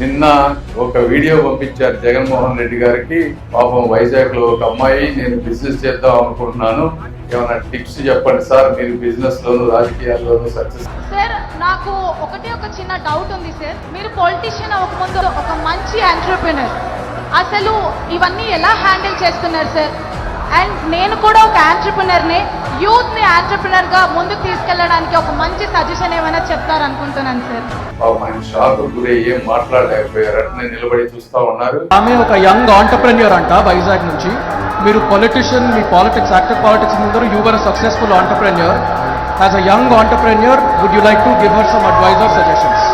నిన్న ఒక వీడియో పంపించారు జగన్మోహన్ రెడ్డి గారికి. పాపం వైజాగ్లో ఒక అమ్మాయి నేను బిజినెస్ చేద్దాం అనుకుంటున్నాను. ఏమైనా టిప్స్ చెప్పండి సార్? మీరు బిజినెస్ లోను రాజకీయాల్లోనూ సక్సెస్ సార్ నాకు ఒకటి ఒక చిన్న డౌట్ ఉంది సార్. మీరు పొలిటీషియన్ అవ్వకముందు ఒక మంచి ఎంటర్ప్రినర్ అసలు ఇవన్నీ ఎలా హ్యాండిల్ చేస్తున్నారు సార్? అండ్ నేను కూడా ఒక ఎంటర్ప్రినర్ని యూత్ని ఎంటర్ప్రినర్గా ముందుకు తీసుకెళ్ళడానికి ఒక మంచి సజెషన్ ఏమైనా చెప్తారనుకుంటున్నాను సార్. పాపం ఆయన షాక్ గురై ఏం మాట్లాడలేకపోయారు అట్నే నిలబడి చూస్తా ఉన్నారు. ఆమె ఒక యంగ్ ఆంటర్ప్రెన్యూర్ అంట వైజాగ్ నుంచి. మీరు పొలిటిషియన్ మీ పాలిటిక్స్ యాక్టివ్ పాలిటిక్స్ ముందర you were successful entrepreneur. As a young entrepreneur would you like to give her some advice or suggestions?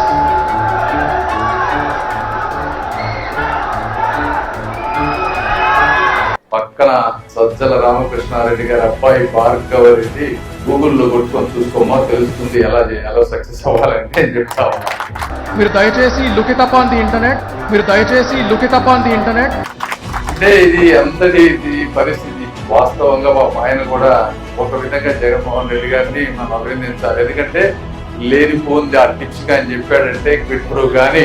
పక్కన సజ్జల రామకృష్ణారెడ్డి గారి అబ్బాయి భార్గవ రెడ్డి గూగుల్లో కొట్టుకొని చూసుకోమా తెలుస్తుంది ఎలా ఎలా సక్సెస్ అవ్వాలని నేను చెప్తా మీరు దయచేసి look it up on the internet మీరు దయచేసి look it up on the internet. అంటే ఇది అంతటి ఇది పరిస్థితి. వాస్తవంగా మా ఆయన కూడా ఒక విధంగా జగన్మోహన్ రెడ్డి గారిని మనం అభినందించాలి. ఎందుకంటే లేనిపోంది ఆ టిప్స్ కానీ చెప్పాడంటే క్విట్రో కానీ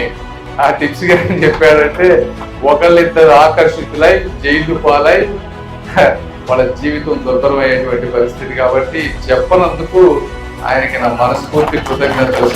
ఆ టిప్స్ కానీ చెప్పాడంటే ఒకళ్ళిద్దరు ఆకర్షితులై జైలు పాలై వాళ్ళ జీవితం దుర్భరమయ్యేటువంటి పరిస్థితి కాబట్టి చెప్పనందుకు ఆయనకి నా మనస్ఫూర్తి కృతజ్ఞతలు.